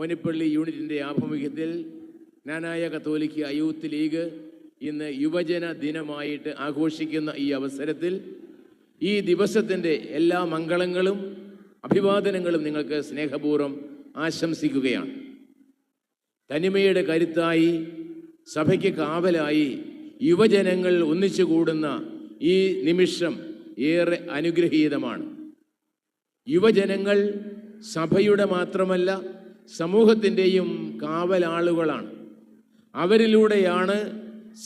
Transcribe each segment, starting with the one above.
ഓനിപ്പള്ളി യൂണിറ്റിന്റെ ആഭിമുഖ്യത്തിൽ നാനായ കത്തോലിക്ക യൂത്ത് ലീഗ് ഇന്ന് യുവജന ദിനമായിട്ട് ആഘോഷിക്കുന്ന ഈ അവസരത്തിൽ ഈ ദിവസത്തിന്റെ എല്ലാ മംഗളങ്ങളും അഭിവാദനങ്ങളും നിങ്ങൾക്ക് സ്നേഹപൂർവം ആശംസിക്കുകയാണ്. തനിമയുടെ കരുത്തായി സഭയ്ക്ക് കാവലായി യുവജനങ്ങൾ ഒന്നിച്ചു കൂടുന്ന ഈ നിമിഷം ഏറെ അനുഗ്രഹീതമാണ്. യുവജനങ്ങൾ സഭയുടെ മാത്രമല്ല സമൂഹത്തിന്റെയും കാവലാളുകളാണ്. അവരിലൂടെയാണ്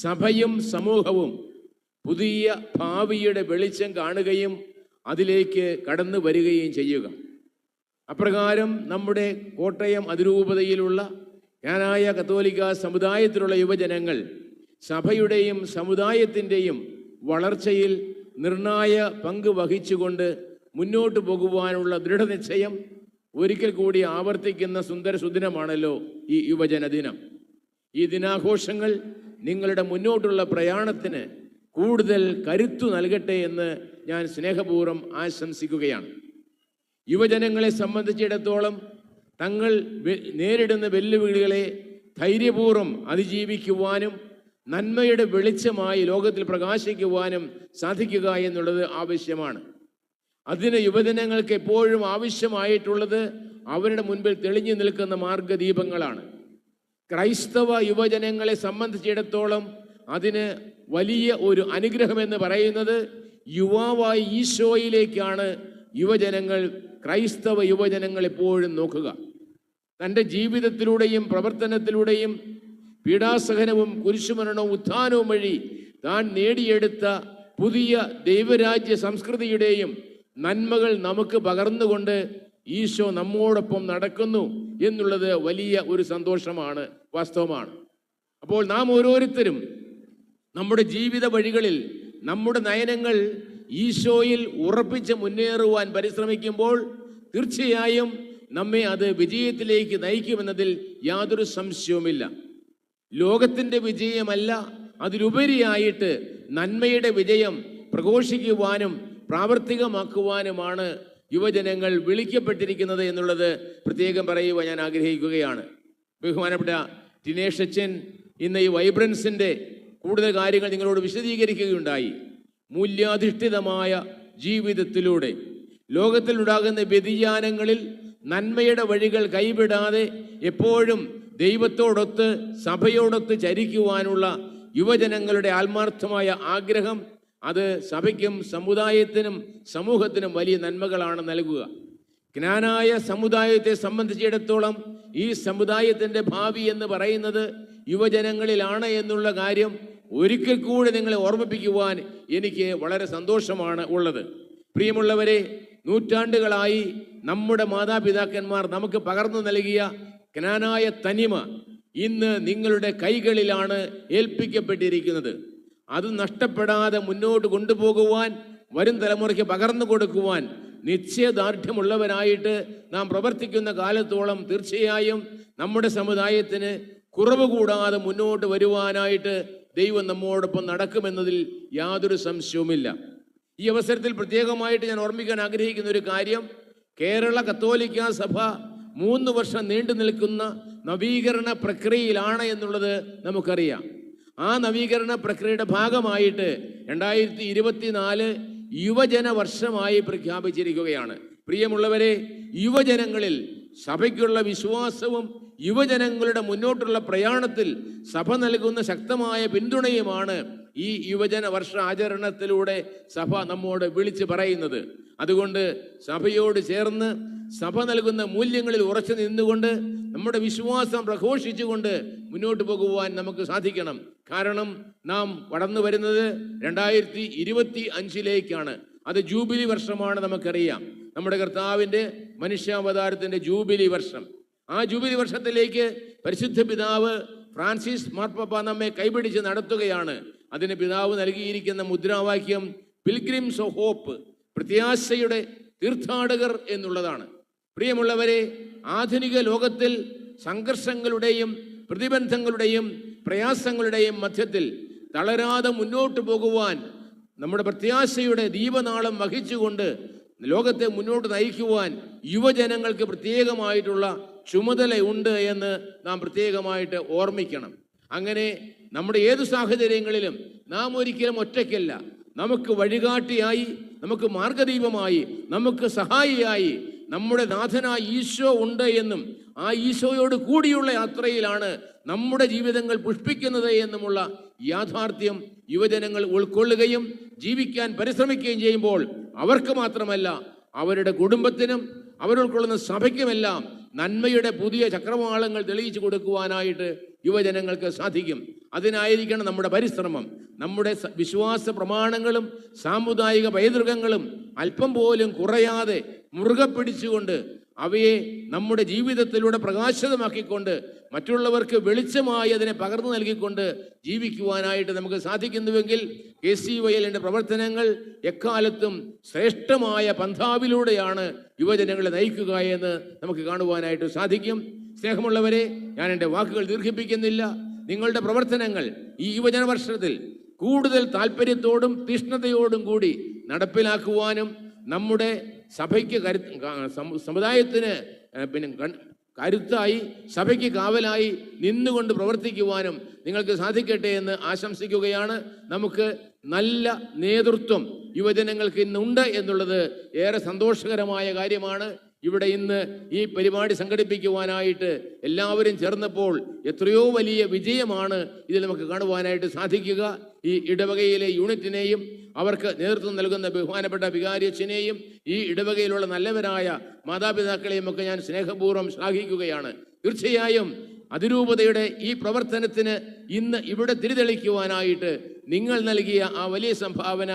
സഭയും സമൂഹവും പുതിയ ഭാവിയുടെ വെളിച്ചം കാണുകയും അതിലേക്ക് കടന്നു വരികയും ചെയ്യുക. അപ്രകാരം നമ്മുടെ കോട്ടയം അതിരൂപതയിലുള്ള ഞാനായ കത്തോലിക്ക സമുദായത്തിലുള്ള യുവജനങ്ങൾ സഭയുടെയും സമുദായത്തിന്റെയും വളർച്ചയിൽ നിർണായ പങ്ക് വഹിച്ചുകൊണ്ട് മുന്നോട്ട് പോകുവാനുള്ള ദൃഢനിശ്ചയം ഒരിക്കൽ കൂടി ആവർത്തിക്കുന്ന സുന്ദര സുദിനമാണല്ലോ ഈ യുവജന ദിനം ഈ ദിനാഘോഷങ്ങൾ നിങ്ങളുടെ മുന്നോട്ടുള്ള പ്രയാണത്തിന് കൂടുതൽ കരുത്തു നൽകട്ടെ എന്ന് ഞാൻ സ്നേഹപൂർവം ആശംസിക്കുകയാണ്. യുവജനങ്ങളെ സംബന്ധിച്ചിടത്തോളം തങ്ങൾ നേരിടുന്ന വെല്ലുവിളികളെ ധൈര്യപൂർവം അതിജീവിക്കുവാനും നന്മയുടെ വെളിച്ചമായി ലോകത്തിൽ പ്രകാശിക്കുവാനും സാധിക്കുക എന്നുള്ളത് ആവശ്യമാണ്. അതിന് യുവജനങ്ങൾക്ക് എപ്പോഴും ആവശ്യമായിട്ടുള്ളത് അവരുടെ മുൻപിൽ തെളിഞ്ഞു നിൽക്കുന്ന മാർഗദീപങ്ങളാണ്. ക്രൈസ്തവ യുവജനങ്ങളെ സംബന്ധിച്ചിടത്തോളം അതിന് വലിയ ഒരു അനുഗ്രഹം എന്ന് പറയുന്നത് യുവാവായി ഈശോയിലേക്കാണ് യുവജനങ്ങൾ ക്രൈസ്തവ യുവജനങ്ങൾ എപ്പോഴും നോക്കുക. തന്റെ ജീവിതത്തിലൂടെയും പ്രവർത്തനത്തിലൂടെയും പീഡാസഹനവും കുരിശുമരണവും ഉത്ഥാനവും വഴി താൻ നേടിയെടുത്ത പുതിയ ദൈവരാജ്യ സംസ്കൃതിയുടെയും നന്മകൾ നമുക്ക് പകർന്നുകൊണ്ട് ഈശോ നമ്മോടൊപ്പം നടക്കുന്നു എന്നുള്ളത് വലിയ ഒരു സന്തോഷമാണ് വാസ്തവമാണ്. അപ്പോൾ നാം ഓരോരുത്തരും നമ്മുടെ ജീവിത വഴികളിൽ നമ്മുടെ നയനങ്ങൾ ഈശോയിൽ ഉറപ്പിച്ച് മുന്നേറുവാൻ പരിശ്രമിക്കുമ്പോൾ തീർച്ചയായും നമ്മെ അത് വിജയത്തിലേക്ക് നയിക്കുമെന്നതിൽ യാതൊരു സംശയവുമില്ല. ലോകത്തിന്റെ വിജയമല്ല അതിലുപരിയായിട്ട് നന്മയുടെ വിജയം പ്രഘോഷിക്കുവാനും പ്രാവർത്തികമാക്കുവാനുമാണ് യുവജനങ്ങൾ വിളിക്കപ്പെട്ടിരിക്കുന്നത് എന്നുള്ളത് പ്രത്യേകം പറയുവാൻ ഞാൻ ആഗ്രഹിക്കുകയാണ്. ബഹുമാനപ്പെട്ട ദിനേഷ് അച്ഛൻ ഇന്ന് ഈ വൈബ്രൻസിന്റെ കൂടുതൽ കാര്യങ്ങൾ നിങ്ങളോട് വിശദീകരിക്കുകയുണ്ടായി. മൂല്യാധിഷ്ഠിതമായ ജീവിതത്തിലൂടെ ലോകത്തിലുണ്ടാകുന്ന വ്യതിയാനങ്ങളിൽ നന്മയുടെ വഴികൾ കൈവിടാതെ എപ്പോഴും ദൈവത്തോടൊത്ത് സഭയോടൊത്ത് ചരിക്കുവാനുള്ള യുവജനങ്ങളുടെ ആത്മാർത്ഥമായ ആഗ്രഹം അത് സഭയ്ക്കും സമുദായത്തിനും സമൂഹത്തിനും വലിയ നന്മകളാണ് നൽകുക. ജ്ഞാനായ സമുദായത്തെ സംബന്ധിച്ചിടത്തോളം ഈ സമുദായത്തിന്റെ ഭാവി എന്ന് പറയുന്നത് യുവജനങ്ങളിലാണ് എന്നുള്ള കാര്യം ഒരിക്കൽ കൂടി നിങ്ങളെ ഓർമ്മിപ്പിക്കുവാൻ എനിക്ക് വളരെ സന്തോഷമാണ് ഉള്ളത്. പ്രിയമുള്ളവരെ നൂറ്റാണ്ടുകളായി നമ്മുടെ മാതാപിതാക്കന്മാർ നമുക്ക് പകർന്നു നൽകിയ ജ്ഞാനായ തനിമ ഇന്ന് നിങ്ങളുടെ കൈകളിലാണ് ഏൽപ്പിക്കപ്പെട്ടിരിക്കുന്നത്. അത് നഷ്ടപ്പെടാതെ മുന്നോട്ട് കൊണ്ടുപോകുവാൻ വരും തലമുറയ്ക്ക് പകർന്നു കൊടുക്കുവാൻ നിശ്ചയദാർഢ്യമുള്ളവരായിട്ട് നാം പ്രവർത്തിക്കുന്ന കാലത്തോളം തീർച്ചയായും നമ്മുടെ സമുദായത്തിന് കുറവ് കൂടാതെ മുന്നോട്ട് വരുവാനായിട്ട് ദൈവം നമ്മോടൊപ്പം നടക്കുമെന്നതിൽ യാതൊരു സംശയവുമില്ല. ഈ അവസരത്തിൽ പ്രത്യേകമായിട്ട് ഞാൻ ഓർമ്മിക്കാൻ ആഗ്രഹിക്കുന്ന ഒരു കാര്യം കേരള കത്തോലിക്ക സഭ മൂന്ന് വർഷം നീണ്ടു നിൽക്കുന്ന നവീകരണ പ്രക്രിയയിലാണ് എന്നുള്ളത് നമുക്കറിയാം. ആ നവീകരണ പ്രക്രിയയുടെ ഭാഗമായിട്ട് രണ്ടായിരത്തി ഇരുപത്തിനാല് യുവജന വർഷമായി പ്രഖ്യാപിച്ചിരിക്കുകയാണ്. പ്രിയമുള്ളവരെ യുവജനങ്ങളിൽ സഭയ്ക്കുള്ള വിശ്വാസവും യുവജനങ്ങളുടെ മുന്നോട്ടുള്ള പ്രയാണത്തിൽ സഭ നൽകുന്ന ശക്തമായ പിന്തുണയുമാണ് ഈ യുവജന വർഷ ആചരണത്തിലൂടെ സഭ നമ്മോട് വിളിച്ചു പറയുന്നത്. അതുകൊണ്ട് സഭയോട് ചേർന്ന് സഭ നൽകുന്ന മൂല്യങ്ങളിൽ ഉറച്ചു നിന്നുകൊണ്ട് നമ്മുടെ വിശ്വാസം പ്രഘോഷിച്ചുകൊണ്ട് മുന്നോട്ട് പോകുവാൻ നമുക്ക് സാധിക്കണം. കാരണം നാം വളർന്നു വരുന്നത് രണ്ടായിരത്തി ഇരുപത്തി അഞ്ചിലേക്കാണ് അത് ജൂബിലി വർഷമാണ് നമുക്കറിയാം. നമ്മുടെ കർത്താവിന്റെ മനുഷ്യാവതാരത്തിന്റെ ജൂബിലി വർഷം. ആ ജൂബിലി വർഷത്തിലേക്ക് പരിശുദ്ധ പിതാവ് ഫ്രാൻസിസ് മാർപ്പാപ്പ നമ്മെ കൈപിടിച്ച് നടത്തുകയാണ്. അതിന് പിതാവ് നൽകിയിരിക്കുന്ന മുദ്രാവാക്യം പിൽഗ്രിംസ് ഓഫ് ഹോപ്പ് പ്രത്യാശയുടെ തീർത്ഥാടകർ എന്നുള്ളതാണ്. പ്രിയമുള്ളവരെ ആധുനിക ലോകത്തിൽ സംഘർഷങ്ങളുടെയും പ്രതിബന്ധങ്ങളുടെയും പ്രയാസങ്ങളുടെയും മധ്യത്തിൽ തളരാതെ മുന്നോട്ട് പോകുവാൻ നമ്മുടെ പ്രത്യാശയുടെ ദീപനാളം വഹിച്ചുകൊണ്ട് ലോകത്തെ മുന്നോട്ട് നയിക്കുവാൻ യുവജനങ്ങൾക്ക് പ്രത്യേകമായിട്ടുള്ള ചുമതലയുണ്ട് എന്ന് നാം പ്രത്യേകമായിട്ട് ഓർമ്മിക്കണം. അങ്ങനെ നമ്മുടെ ഏത് സാഹചര്യങ്ങളിലും നാം ഒരിക്കലും ഒറ്റയ്ക്കല്ല. നമുക്ക് വഴികാട്ടിയായി നമുക്ക് മാർഗദീപമായി നമുക്ക് സഹായിയായി നമ്മുടെ നാഥനായ ഈശോ ഉണ്ട് എന്നും ആ ഈശോയോട് കൂടിയുള്ള യാത്രയിലാണ് നമ്മുടെ ജീവിതങ്ങൾ പുഷ്പിക്കുന്നത് എന്നുമുള്ള യാഥാർത്ഥ്യം യുവജനങ്ങൾ ഉൾക്കൊള്ളുകയും ജീവിക്കാൻ പരിശ്രമിക്കുകയും ചെയ്യുമ്പോൾ അവർക്ക് മാത്രമല്ല അവരുടെ കുടുംബത്തിനും അവരുൾക്കൊള്ളുന്ന സഭയ്ക്കുമെല്ലാം നന്മയുടെ പുതിയ ചക്രവാളങ്ങൾ തെളിയിച്ചു കൊടുക്കുവാനായിട്ട് യുവജനങ്ങൾക്ക് സാധിക്കും. അതിനായിരിക്കണം നമ്മുടെ പരിശ്രമം. നമ്മുടെ വിശ്വാസ പ്രമാണങ്ങളും സാമുദായിക പൈതൃകങ്ങളും അല്പം പോലും കുറയാതെ മുറുകെ പിടിച്ചുകൊണ്ട് അവയെ നമ്മുടെ ജീവിതത്തിലൂടെ പ്രകാശിതമാക്കിക്കൊണ്ട് മറ്റുള്ളവർക്ക് വെളിച്ചമായി അതിനെ പകർന്നു നൽകിക്കൊണ്ട് ജീവിക്കുവാനായിട്ട് നമുക്ക് സാധിക്കുന്നുവെങ്കിൽ കെ സി വയലിന്റെ പ്രവർത്തനങ്ങൾ എക്കാലത്തും ശ്രേഷ്ഠമായ പന്ഥാവിലൂടെയാണ് യുവജനങ്ങളെ നയിക്കുക എന്ന് നമുക്ക് കാണുവാനായിട്ട് സാധിക്കും. സ്നേഹമുള്ളവരെ ഞാൻ എന്റെ വാക്കുകൾ ദീർഘിപ്പിക്കുന്നില്ല. നിങ്ങളുടെ പ്രവർത്തനങ്ങൾ ഈ യുവജന വർഷത്തിൽ കൂടുതൽ താല്പര്യത്തോടും തീഷ്ണതയോടും കൂടി നടപ്പിലാക്കുവാനും നമ്മുടെ സഭയ്ക്ക് കരു സമുദായത്തിന് പിന്നെ കരുത്തായി സഭയ്ക്ക് കാവലായി നിന്നുകൊണ്ട് പ്രവർത്തിക്കുവാനും നിങ്ങൾക്ക് സാധിക്കട്ടെ എന്ന് ആശംസിക്കുകയാണ്. നമുക്ക് നല്ല നേതൃത്വം യുവജനങ്ങൾക്ക് ഇന്നുണ്ട് എന്നുള്ളത് ഏറെ സന്തോഷകരമായ കാര്യമാണ്. ഇവിടെ ഇന്ന് ഈ പരിപാടി സംഘടിപ്പിക്കുവാനായിട്ട് എല്ലാവരും ചേർന്നപ്പോൾ എത്രയോ വലിയ വിജയമാണ് ഇതിൽ നമുക്ക് കാണുവാനായിട്ട് സാധിക്കുക. ഈ ഇടവകയിലെ യൂണിറ്റിനെയും അവർക്ക് നേതൃത്വം നൽകുന്ന ബഹുമാനപ്പെട്ട വികാരിയച്ഛനെയും ഈ ഇടവകയിലുള്ള നല്ലവരായ മാതാപിതാക്കളെയും ഒക്കെ ഞാൻ സ്നേഹപൂർവം ശ്ലാഘിക്കുകയാണ്. തീർച്ചയായും അതിരൂപതയുടെ ഈ പ്രവർത്തനത്തിന് ഇന്ന് ഇവിടെ തിരിതെളിക്കുവാനായിട്ട് നിങ്ങൾ നൽകിയ ആ വലിയ സംഭാവന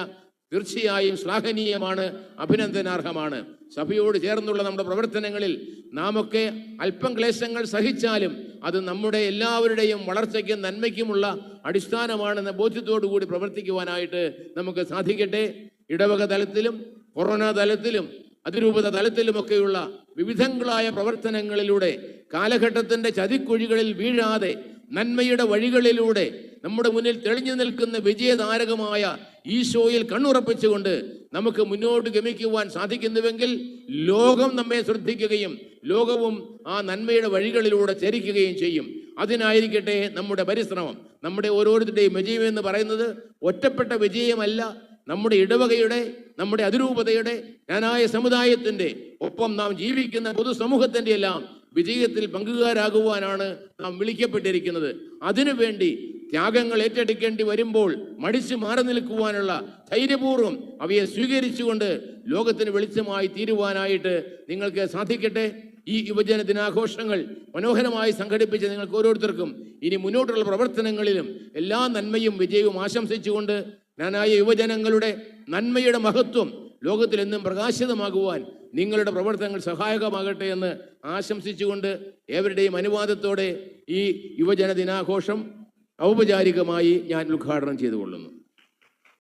തീർച്ചയായും ശ്ലാഘനീയമാണ് അഭിനന്ദനാർഹമാണ്. സഭയോട് ചേർന്നുള്ള നമ്മുടെ പ്രവർത്തനങ്ങളിൽ നാമൊക്കെ അല്പം ക്ലേശങ്ങൾ സഹിച്ചാലും അത് നമ്മുടെ എല്ലാവരുടെയും വളർച്ചയ്ക്കും നന്മയ്ക്കുമുള്ള അടിസ്ഥാനമാണെന്ന ബോധ്യത്തോടു കൂടി പ്രവർത്തിക്കുവാനായിട്ട് നമുക്ക് സാധിക്കട്ടെ. ഇടവക തലത്തിലും കൊറോണ തലത്തിലും അതിരൂപത തലത്തിലുമൊക്കെയുള്ള വിവിധങ്ങളായ പ്രവർത്തനങ്ങളിലൂടെ കാലഘട്ടത്തിന്റെ ചതിക്കുഴികളിൽ വീഴാതെ നന്മയുടെ വഴികളിലൂടെ നമ്മുടെ മുന്നിൽ തെളിഞ്ഞു നിൽക്കുന്ന വിജയതാരകമായ ഈശോയിൽ കണ്ണുറപ്പിച്ചുകൊണ്ട് നമുക്ക് മുന്നോട്ട് ഗമിക്കുവാൻ സാധിക്കുന്നുവെങ്കിൽ ലോകം നമ്മെ ശ്രദ്ധിക്കുകയും ലോകവും ആ നന്മയുടെ വഴികളിലൂടെ ചരിക്കുകയും ചെയ്യും. അതിനായിരിക്കട്ടെ നമ്മുടെ പരിശ്രമം. നമ്മുടെ ഓരോരുത്തരുടെയും വിജയം എന്ന് പറയുന്നത് ഒറ്റപ്പെട്ട വിജയമല്ല. നമ്മുടെ ഇടവകയുടെ നമ്മുടെ അതിരൂപതയുടെ ഞാനായ സമുദായത്തിന്റെ ഒപ്പം നാം ജീവിക്കുന്ന പൊതുസമൂഹത്തിന്റെ എല്ലാം വിജയത്തിൽ പങ്കുകാരാകുവാനാണ് നാം വിളിക്കപ്പെട്ടിരിക്കുന്നത്. അതിനുവേണ്ടി ത്യാഗങ്ങൾ ഏറ്റെടുക്കേണ്ടി വരുമ്പോൾ മടിച്ചു മാറി നിൽക്കുവാനുള്ള ധൈര്യപൂർവം അവയെ സ്വീകരിച്ചുകൊണ്ട് ലോകത്തിന് വെളിച്ചമായി തീരുവാനായിട്ട് നിങ്ങൾക്ക് സാധിക്കട്ടെ? ഈ യുവജന ദിനാഘോഷങ്ങൾ മനോഹരമായി സംഘടിപ്പിച്ച നിങ്ങൾക്ക് ഓരോരുത്തർക്കും ഇനി മുന്നോട്ടുള്ള പ്രവർത്തനങ്ങളിലും എല്ലാ നന്മയും വിജയവും ആശംസിച്ചുകൊണ്ട് ഞാനായ യുവജനങ്ങളുടെ നന്മയുടെ മഹത്വം ലോകത്തിൽ എന്നും പ്രകാശിതമാകുവാൻ നിങ്ങളുടെ പ്രവർത്തനങ്ങൾ സഹായകമാകട്ടെ എന്ന് ആശംസിച്ചുകൊണ്ട് ഏവരുടെയും അനുവാദത്തോടെ ഈ യുവജന ദിനാഘോഷം ഔപചാരികമായി ഞാൻ ഉദ്ഘാടനം ചെയ്തുകൊള്ളുന്നു.